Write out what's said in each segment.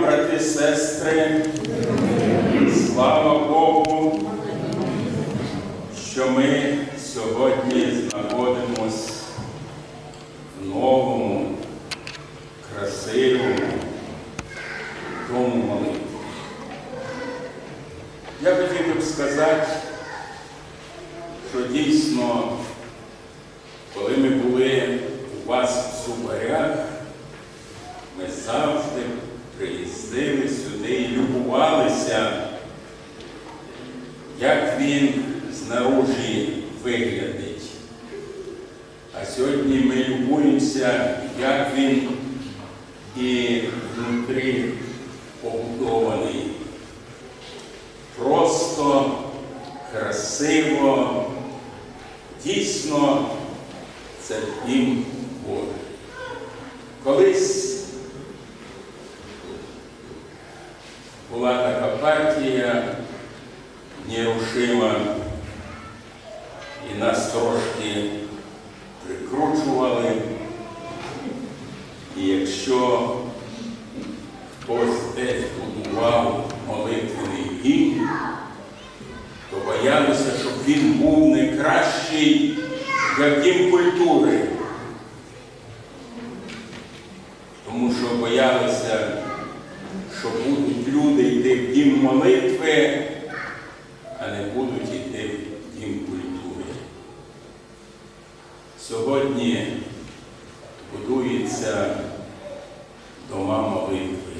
брати, сестри, слава Богу, що ми сьогодні знаходимось entre Сьогодні будуються дома молитви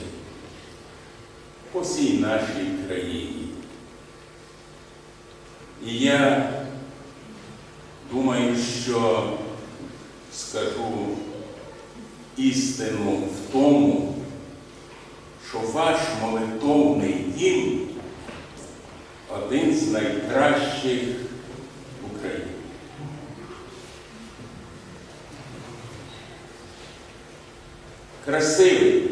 по всій нашій країні. І я думаю, що скажу істину в тому, що ваш молитовний дім один з найкращих в Україні. Красивий,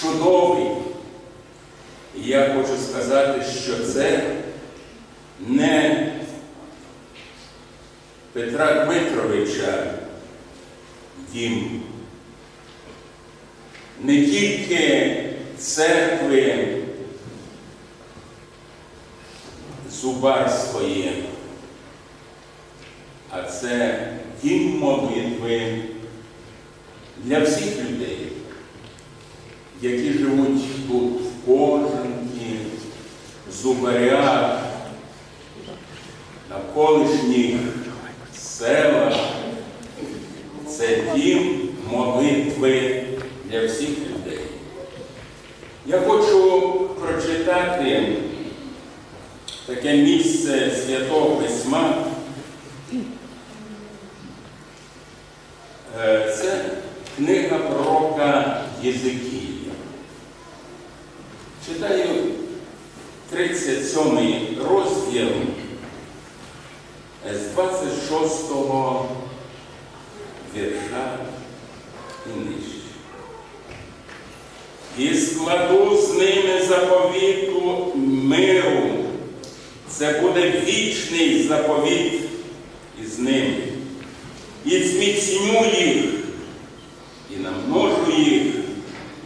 чудовий. І я хочу сказати, що це не Петра Дмитровича дім, не тільки церкви зубарської, а це дім молитви для всіх людей, які живуть тут в Кожанці, Зубарях, на колишніх селах. Це дім молитви для всіх людей. Я хочу прочитати таке місце Святого Письма. Е, Це книга пророка Єзикія. Читаю 37 розділ з 26 вірша і нижче. І складу з ними заповіту миру. Це буде вічний заповіт із ними. І зміцню їх, намножу їх,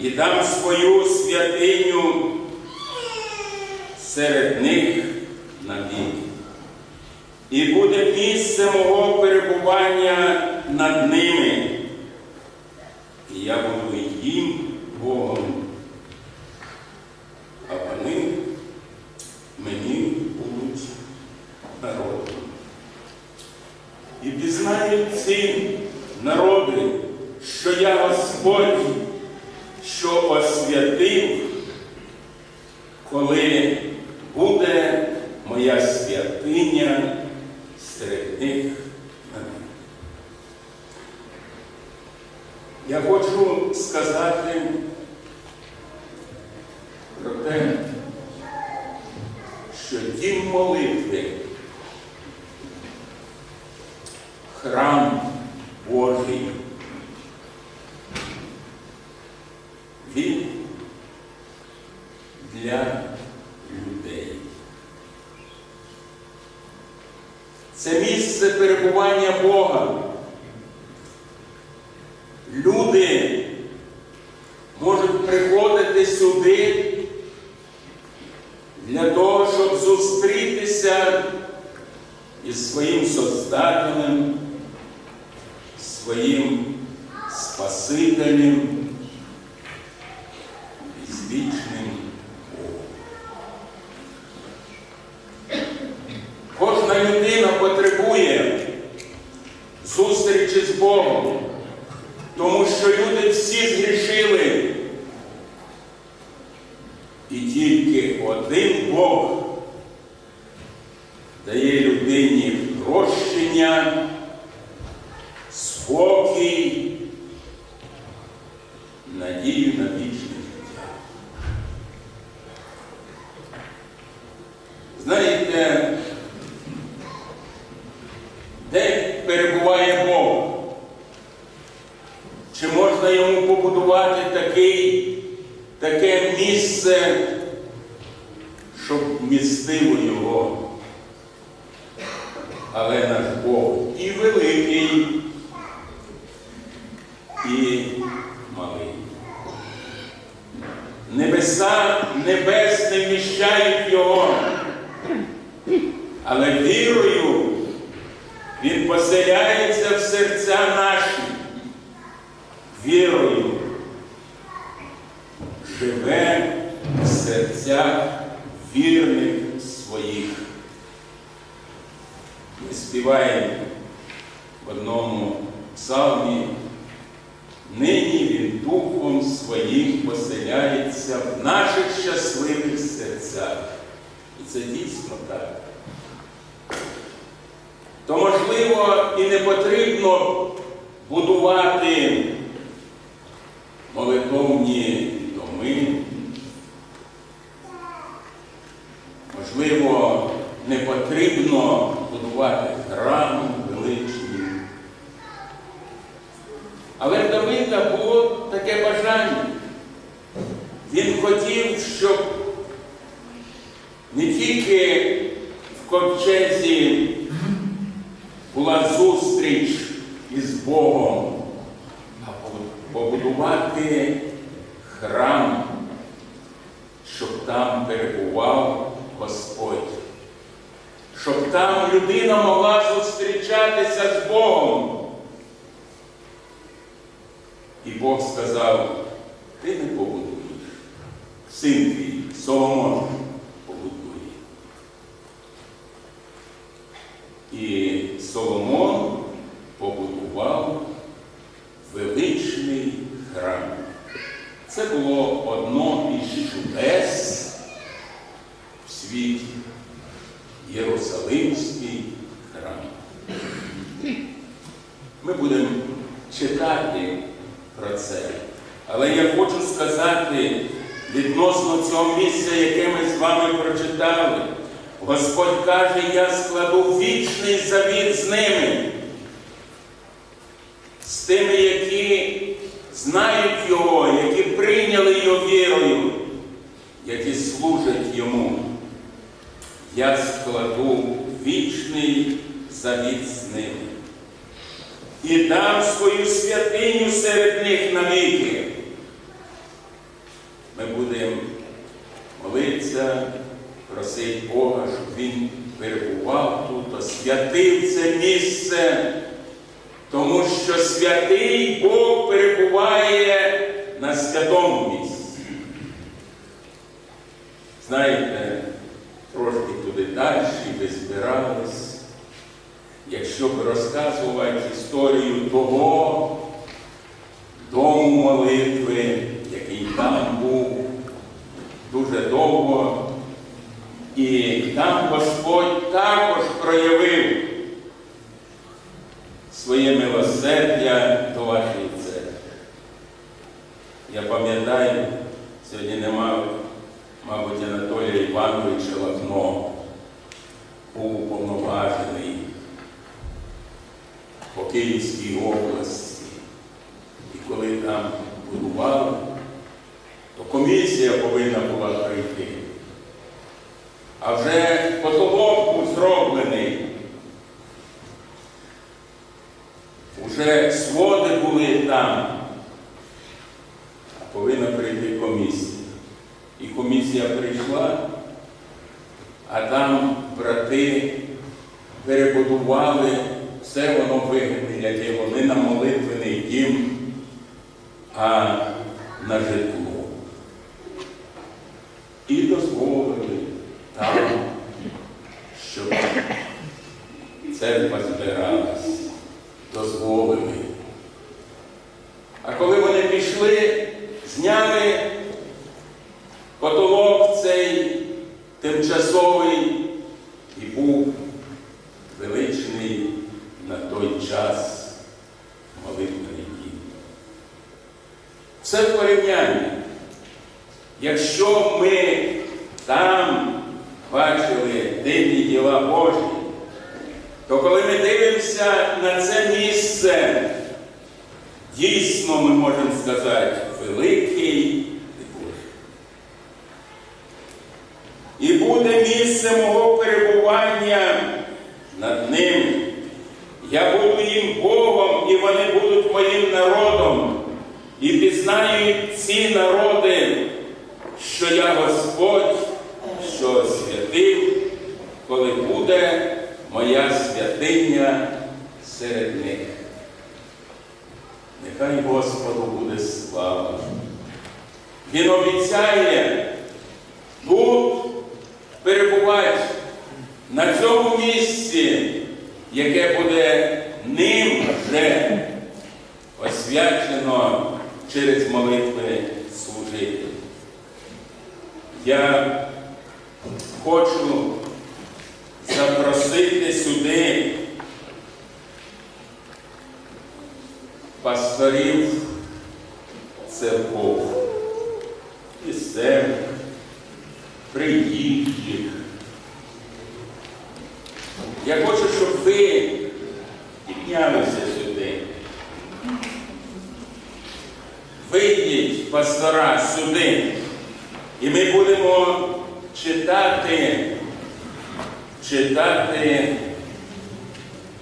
і дам свою святиню серед них навіки. І буде місце мого перебування над ними. І я буду їм Богом, а вони мені будуть народом. І пізнають ці народи, що я Господь, що освятив, коли буде моя святиня серед них. Я хочу сказати про те, що дім молитви, храм Божий, він для людей. Це місце перебування Бога. Люди можуть приходити приходите сюди для того, щоб зустрітися із своїм Создателем, своїм Спасителем і з вічним Богом. Кожна людина потребує зустрічі з Богом, тому що люди всі згрішили. І тільки один Бог дає людині прощення, спокій, надію на вічне життя. Знаєте, де перебуває Бог? Чи можна йому побудувати такий, таке місце, щоб вмістило його? Але наш Бог і великий, і малий. Небеса небес не вміщають його, але вірою він поселяється в серця наші. Вірою живе в серцях вірних своїх. Ми співаємо в одному псалмі, нині він духом своїм поселяється в наших щасливих серцях. І це дійсно так. То, можливо, і не потрібно будувати молитовні доми. Можливо, не потрібно будувати храми величні. Але в Давида було таке бажання. Він хотів, щоб не тільки в ковчезі була зустріч із Богом, а побудувати храм, щоб там перебував Господь, щоб там людина могла зустрічатися з Богом. І Бог сказав, ти не побудуєш, син твій, Соломон побудує. І Соломон побудував величний храм. Це було одно із чудес в світі Єрусалимський храм. Ми будемо читати про це. Але я хочу сказати відносно цього місця, яке ми з вами прочитали. Господь каже, я складу вічний завіт з ними, з тими, які знають Його, які прийняли Його вірою, які служать Йому. Я складу вічний завіт з ними і дам свою святиню серед них навіки. Ми будемо молитися, просити Бога, Він перебував тут, освятив це місце, тому що святий Бог перебуває на святому місці. Знаєте, трошки туди далі ви збирались, якщо б розказувати історію того дому молитви, який там був дуже довго, і там Господь також проявив своє милосердя до вашої церкви. Я пам'ятаю, сьогодні нема, мабуть, Анатолія Івановича Лахно, був уповноважений по Київській області. І коли там будували, то комісія повинна була прийти. А вже потолок був зроблений. Уже своди були там, а повинна прийти комісія. І комісія прийшла, а там брати перебудували, все воно вигляді, вони на молитвений дім, а на житло. І дозволили там, щоб церква збиралась, дозволили. А коли вони пішли, зняли потолок цей тимчасовий і був величний на той час молитвений дім. Все в порівнянні. Якщо ми там бачили дивні діла Божі, то коли ми дивимося на це місце, дійсно ми можемо сказати великий і Божий. І буде місце мого перебування над ним. Я буду їм Богом, і вони будуть моїм народом. І пізнають ці народи, що я Господь, що святив, коли буде моя святиня серед них. Нехай Господу буде слава. Він обіцяє тут перебувати на цьому місці, яке буде ним вже освячено через молитви служити. Я хочу запросити сюди пасторів церков, місцевих, приїжджих. Я хочу, щоб ви піднялися сюди. Вийдіть пастора сюди, і ми будемо читати, читати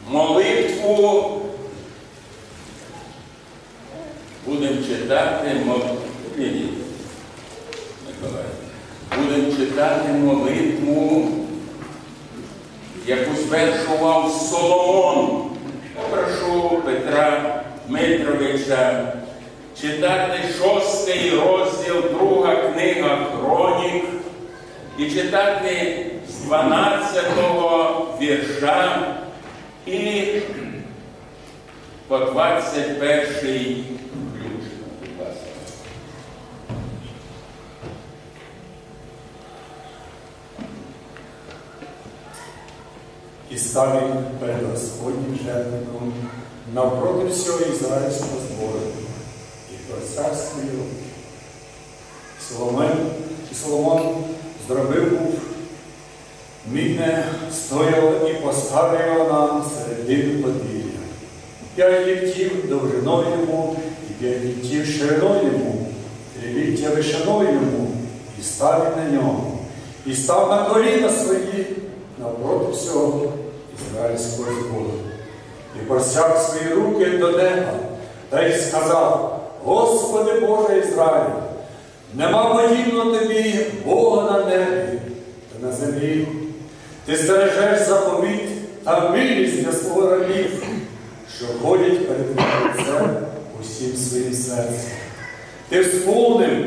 молитву. Будемо читати молитву. Будемо читати молитву, яку звершував Соломон. Я прошу Петра Дмитровича читати шостий розділ, друга книга Хронік. І читати з 12-го вірша. І по 21-й ключ. Будь і став він перед Господнім жертвником навпроти всього ізраїльського збору і про. Соломон, і Соломон зробив був мідне стояло і поставив його на середину подвір'я. П'ять літтів довжиною йому, і п'ять літтів шириною йому, три ліття вишиною йому, і став на ньому, і став на коліна свої навпроти всього ізраїльського збору. І простяг свої руки до неба, та й сказав, Господи Боже Ізраїль, нема подібного тобі Бога на небі та на землі. Ти стережеш заповідь та милість для свого рабів, що ходять перед лицем усім своїм серцем. Ти сповнив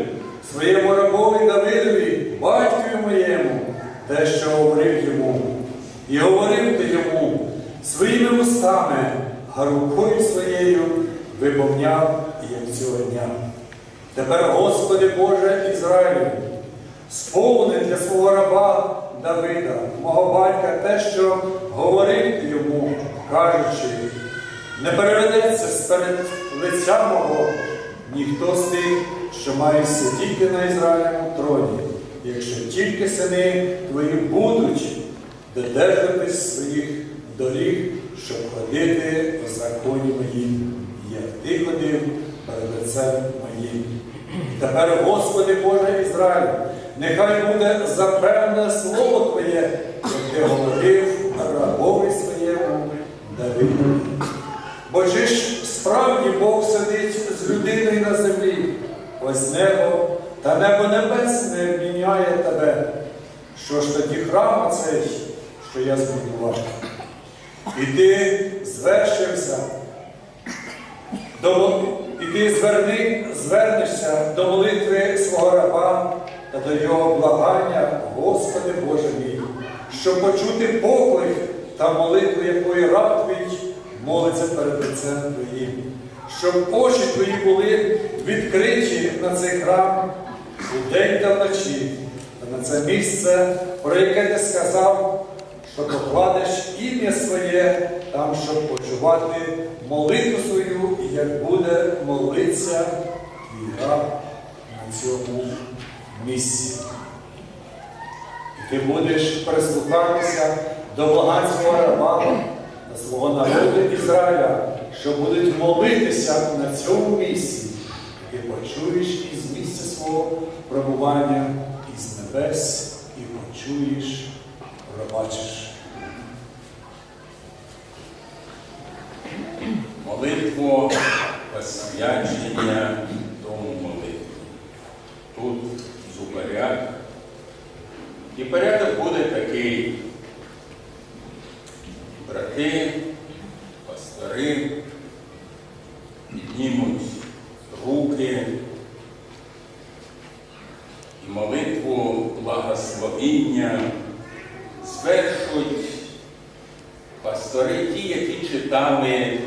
своєму рабові Давидові, батькові моєму, те, що говорив йому, і говорив ти йому своїми устами, а рукою своєю виповняв цього дня. Тепер, Господи Боже Ізраїлю, сповни для свого раба Давида, мого батька, те, що говорив йому, кажучи, не переведеться сперед лиця мого ніхто з тих, що має сидіти на Ізраїлевому троні, якщо тільки сини твої будуть додержатись своїх доріг, щоб ходити в законі моїм, як ти ходив перед лицем моїм. Тепер, Господи Боже Ізраїль, нехай буде запевне слово Твоє, як ти говорив рабові своєму Давидові. Бо чи ж справді Бог сидить з людиною на землі, ось небо та небо небес не обміняє тебе. Що ж тоді храм оцей, що я збудував? І ти звершився, до, і ти зверни, звернешся до молитви свого раба та до його благання, Господи Боже мій, щоб почути поклик та молитву, якої раб твій молиться перед лицем Твоїм, щоб очі твої були відкриті на цей храм удень та вночі, та на це місце, про яке ти сказав, що покладеш ім'я своє там, щоб почувати молитву свою, як буде молитися твій раб на цьому місці. І ти будеш прислухатися до благань свого раба та свого народу Ізраїля, що будуть молитися на цьому місці. І почуєш із місця свого пробування із небес, і почуєш, пробачиш. Молитву посвячення тому молитві. Тут зубаряк. І порядок буде такий. Брати, пастори піднімуть руки і молитву благословіння звершуть пастори ті, які читали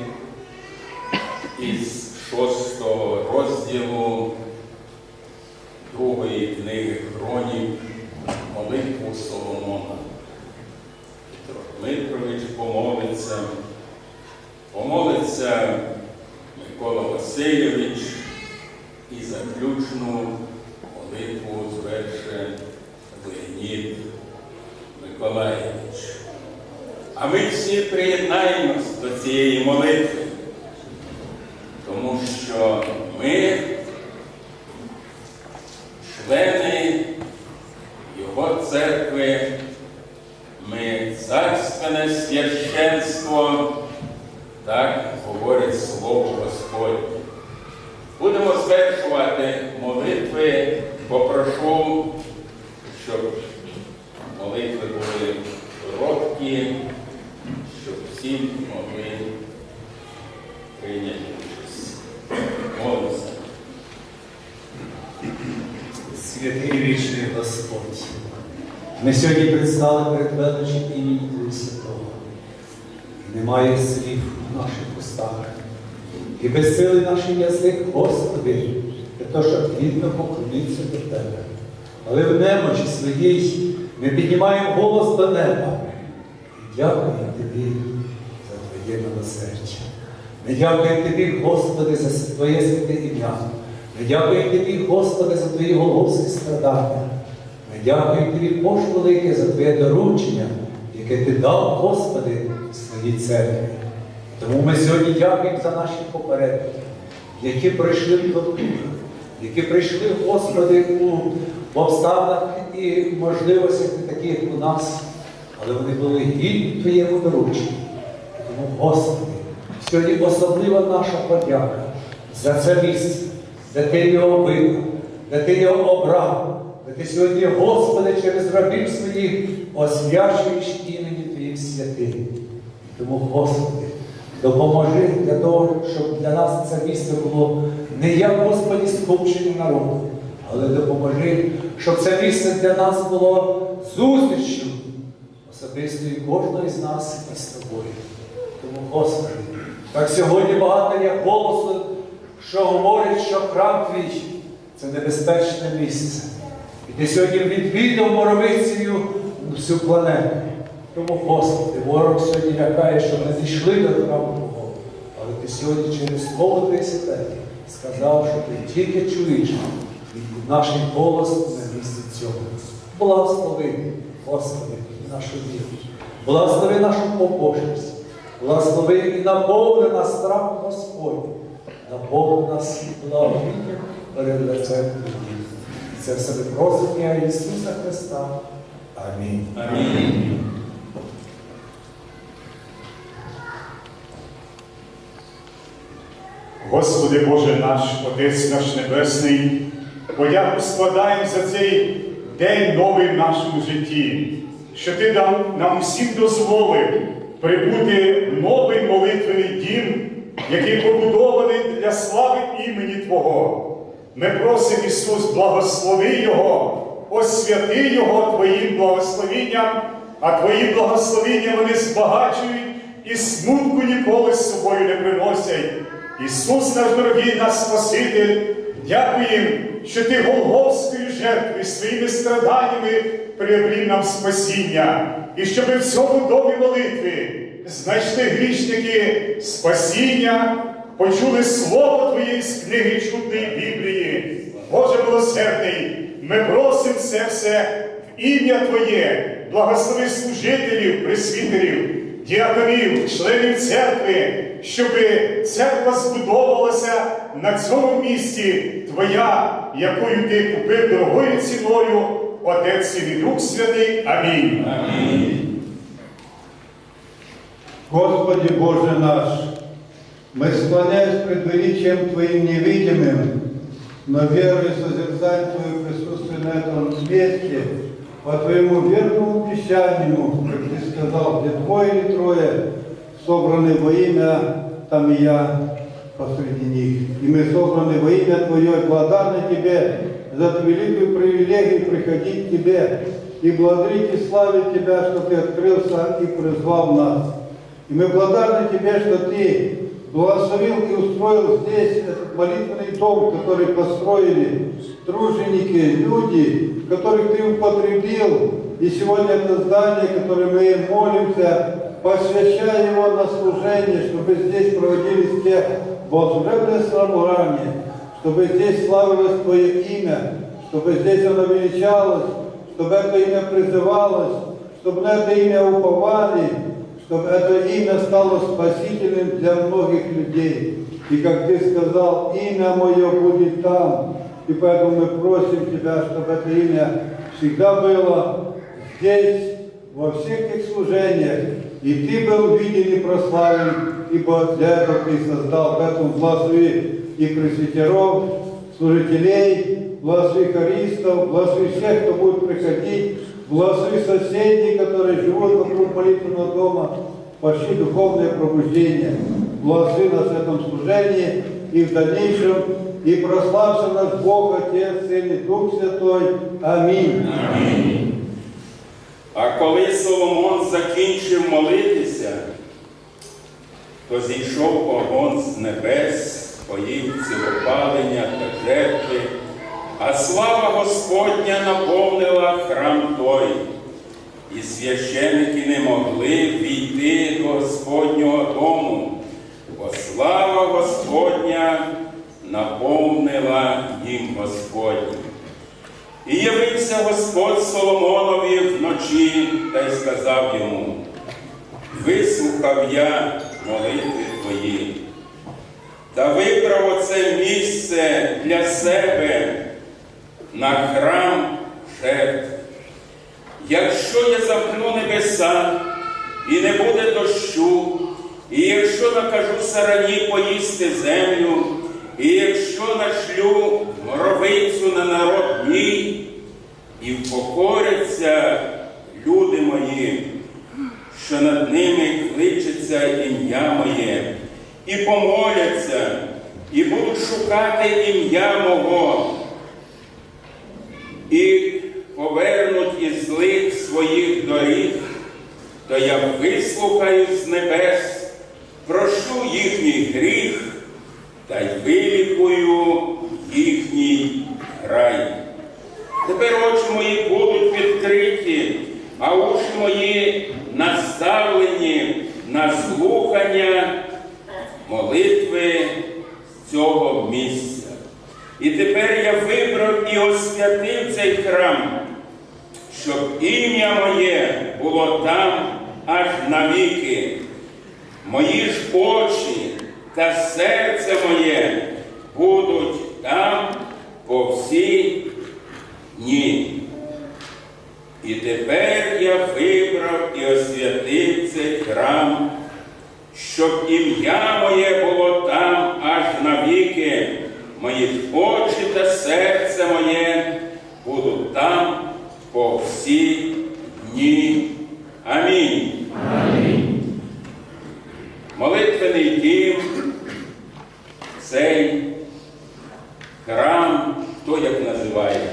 із шостого розділу другої книги Хронів молитву Соломона. Петро Дмитрович помолиться, помолиться Микола Васильович і заключну молитву зверше Леонід Миколаєвич. А ми всі приєднаємось до цієї молитви, тому що ми члени Його церкви, ми царственне священство, так говорить Слово Господнє. Будемо звершувати молитви, попрошу, щоб молитви були короткі, щоб всі могли прийняти участь. Молимося. Святий і вічний Господь, ми сьогодні предстали перед величі імені Твого Святого. Немає слів у наших устах. І безсилий наш язик, Господи, для того, щоб гідно поклонитися до Тебе. Але в немочі своїй ми піднімаємо голос до неба. І дякуємо Тобі за Твоє милосердя. Ми дякуємо Тобі, Господи, за Твоє святе ім'я. Ми дякуємо Тобі, Господи, за Твої головські страдання. Дякуємо Тобі, Боже велике, за Твоє доручення, яке Ти дав, Господи, своїй церкві. Тому ми сьогодні дякуємо за наші попередники, які прийшли в тортурах, які прийшли, Господи, у обставинах і можливостях таких, як у нас, але вони були гідні Твоєму дорученню. Тому, Господи, сьогодні особлива наша подяка за це місце, де Ти його вибрав, де Ти його обрав, де Ти сьогодні, Господи, через рабів своїх освячуєш імені Твоїм святим. Тому, Господи, допоможи для того, щоб для нас це місце було не як, Господі, скупчення народу, але допоможи, щоб це місце для нас було зустрічю особистою кожного з нас із тобою. Тому, Господи, так сьогодні багато є голосу, що говорить, що храм твій це небезпечне місце. І сьогодні відвідав моровицею всю планету. Тому, Господи, ворог сьогодні лякає, що ми зійшли до храму Твого. Але ти сьогодні через слово Твоє святе сказав, що ти тільки чуєш і наш голос на місці цього. Благослови, Господи, нашу віру. Благослови нашу побожність. Благослови і наповни нас страхом Господь. Наповни нас благовінням перед лицем Твоїм. Це все ми просимо Ісуса Христа. Амінь. Амінь. Господи Боже наш, Отець наш Небесний, подяку складаємо за цей день новий в нашому житті, що ти нам, нам усім дозволив прибути в новий молитвений дім, який побудований для слави імені Твого. Ми просимо Ісус, благослови Його, освяти Його Твоїм благословінням, а Твої благословіння вони збагачують і смутку ніколи з собою не приносять. Ісус наш дорогий наш Спаситель, дякуємо, що Ти Голговською жертвою своїми страданнями приобрів нам спасіння, і щоб в цьому домі молитви знайшли грішники спасіння, почули слово Твоє з книги чудної Біблії. Боже милосердний, ми просимо це все в ім'я Твоє, благослови служителів, присвітерів, діаконів, членів церкви, щоб церква збудовувалася на цьому місці Твоя, якою ти купив дорогою ціною, Отець і Дух Святий. Амінь. Господи Боже наш, мы склоняясь пред величием Твоим невидимым, но верой созерцать Твое присутствие на этом месте, по Твоему верному обещанию, как Ты сказал, где двое или трое собраны во имя, там и я посреди них. И мы собраны во имя Твое, благодарны Тебе за эту великую привилегию приходить к Тебе и благодарить и славить Тебя, что Ты открылся и призвал нас. И мы благодарны Тебе, что Ты благословил и устроил здесь этот молитвенный дом, который построили труженики, люди, которых Ты употребил. И сегодня это здание, которое мы молимся, посвящая его на служение, чтобы здесь проводились те божественные собрания, чтобы здесь славилось Твое имя, чтобы здесь оно величалось, чтобы это имя призывалось, чтобы на это имя уповали, чтобы это имя стало спасительным для многих людей. И как ты сказал, имя мое будет там. И поэтому мы просим Тебя, чтобы это имя всегда было здесь, во всех этих служениях. И Ты был виден и прославлен, ибо для этого Ты создал. Поэтому благослови и пресвитеров, служителей, благослови хористов, благослови всех, кто будет приходить, благослови соседей, которые живут вокруг молитвенного дома, пошли духовное пробуждение. Благослови нас в этом служении и в дальнейшем, и прославься наш Бог, Отец, Сын и Дух Святой. Аминь. А коли Соломон закінчив молитися, то зійшов огонь з небес, поїв цілопалення та жертви, а слава Господня наповнила храм той, і священики не могли війти до Господнього дому, бо слава Господня наповнила їм Господню. І явився Господь Соломонові вночі та й сказав йому, вислухав я молитви твої, та вибрав оце місце для себе на храм жертв. Якщо я замкну небеса і не буде дощу, і якщо накажу сарані поїсти землю, і якщо нашлю моровицю на народ мій, і впокоряться люди мої, що над ними кличеться ім'я моє, і помоляться, і будуть шукати ім'я мого, і повернуть із злих своїх доріг, то я вислухаю з небес, прошу їхній гріх та й вилікую їхній рай. Тепер очі мої будуть відкриті, а уші мої наставлені на слухання молитви цього місця. І тепер я вибрав і освятив цей храм, щоб ім'я моє було там аж навіки. Мої ж очі та серце моє будуть там по всі дні. І тепер я вибрав і освятив цей храм, щоб ім'я моє було там аж навіки, мої очі та серце моє будуть там по всі дні. Амінь. Молитвений дім, цей храм, хто як називає,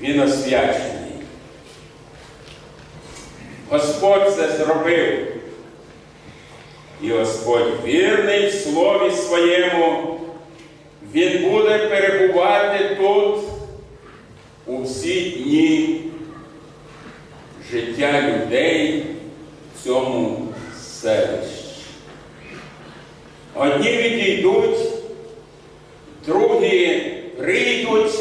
він освячений. Господь це зробив. І Господь вірний в слові своєму, Він буде перебувати тут у всі дні життя людей в цьому селищі. Одні відійдуть, другі прийдуть,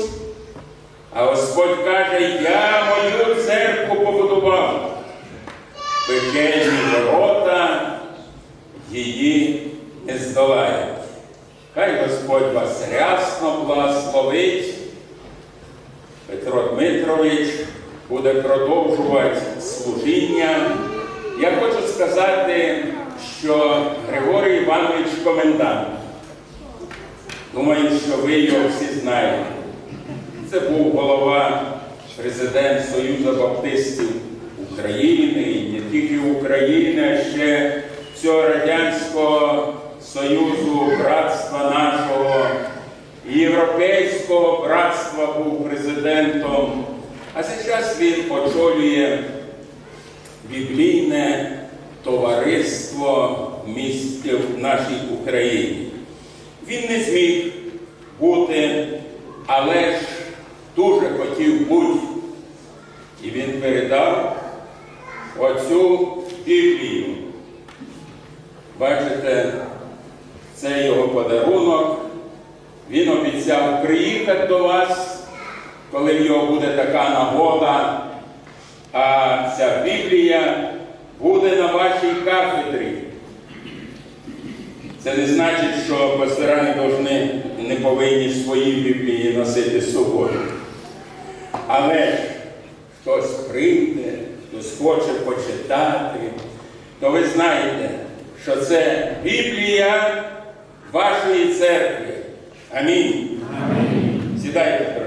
а Господь каже, я мою церкву побудував. Пекельні ворота її не здолають. Хай Господь вас рясно благословить. Петро Дмитрович буде продовжувати служіння. Я хочу сказати, що Григорій Іванович комендант. Думаю, що ви його всі знаєте. Це був голова, президент Союзу Баптистів України, і не тільки України, а ще всього Радянського Союзу, братства нашого, Європейського братства був президентом. А зараз він очолює біблійне товариство в місті в нашій Україні. Він не зміг бути, але ж дуже хотів бути. І він передав оцю Біблію. Бачите, це його подарунок. Він обіцяв приїхати до вас, коли в нього буде така нагода, а ця Біблія буде на вашій кафедрі. Це не значить, що повинні, не повинні свої Біблії носити з собою. Але хтось прийде, хтось хоче почитати, то ви знаєте, що це Біблія вашої церкви. Амінь. Сідайте, дорогі.